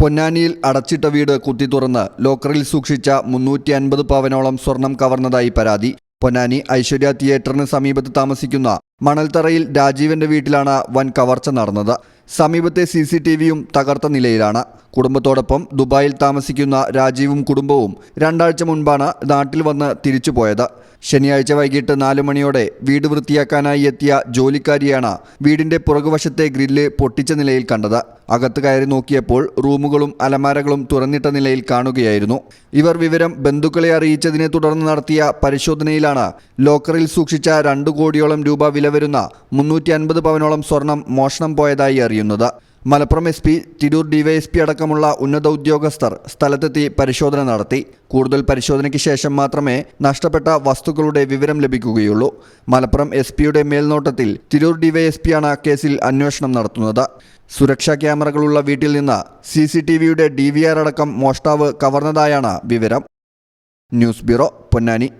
പൊന്നാനിയിൽ അടച്ചിട്ട വീട് കുത്തി തുറന്ന് ലോക്കറിൽ സൂക്ഷിച്ച മുന്നൂറ്റി അൻപത് പവനോളം സ്വർണം കവർന്നതായി പരാതി. പൊന്നാനി ഐശ്വര്യ തിയേറ്ററിന് സമീപത്ത് താമസിക്കുന്ന മണൽത്തറയിൽ രാജീവന്റെ വീട്ടിലാണ് വൻ കവർച്ച നടന്നത്. സമീപത്തെ സി സി ടി വിയും തകർത്ത നിലയിലാണ്. കുടുംബത്തോടൊപ്പം ദുബായിൽ താമസിക്കുന്ന രാജീവും കുടുംബവും രണ്ടാഴ്ച മുൻപാണ് നാട്ടിൽ വന്ന് തിരിച്ചുപോയത്. ശനിയാഴ്ച വൈകിട്ട് നാലു മണിയോടെ വീട് വൃത്തിയാക്കാനായി എത്തിയ ജോലിക്കാരിയാണ് വീടിന്റെ പുറകുവശത്തെ ഗ്രില്ല് പൊട്ടിച്ച നിലയിൽ കണ്ടത്. അകത്ത് കയറി നോക്കിയപ്പോൾ റൂമുകളും അലമാരകളും തുറന്നിട്ട നിലയിൽ കാണുകയായിരുന്നു. ഇവർ വിവരം ബന്ധുക്കളെ അറിയിച്ചതിനെ തുടർന്ന് നടത്തിയ പരിശോധനയിലാണ് ലോക്കറിൽ സൂക്ഷിച്ച രണ്ടു കോടിയോളം രൂപ വില വരുന്ന മുന്നൂറ്റി അൻപത് പവനോളം സ്വർണം മോഷണം പോയതായി അറിയുന്നത്. Malappuram S P Tirur DYSP അടക്കമുള്ള ഉന്നത ഉദ്യോഗസ്ഥർ സ്ഥലത്തെത്തി പരിശോധന നടത്തി. കൂടുതൽ പരിശോധനയ്ക്ക് ശേഷം മാത്രമേ നഷ്ടപ്പെട്ട വസ്തുക്കളുടെ വിവരം ലഭിക്കുകയുള്ളൂ. മലപ്പുറം എസ് പിയുടെ മേൽനോട്ടത്തിൽ തിരൂർ ഡിവൈഎസ്പിയാണ് കേസിൽ അന്വേഷണം നടത്തുന്നത്. സുരക്ഷാ ക്യാമറകളുള്ള വീട്ടിൽ നിന്ന് സി സി ടി വിയുടെ ഡി വി ആർ അടക്കം മോഷ്ടാവ് കവർന്നതായാണ് വിവരം. News bureau Ponnani.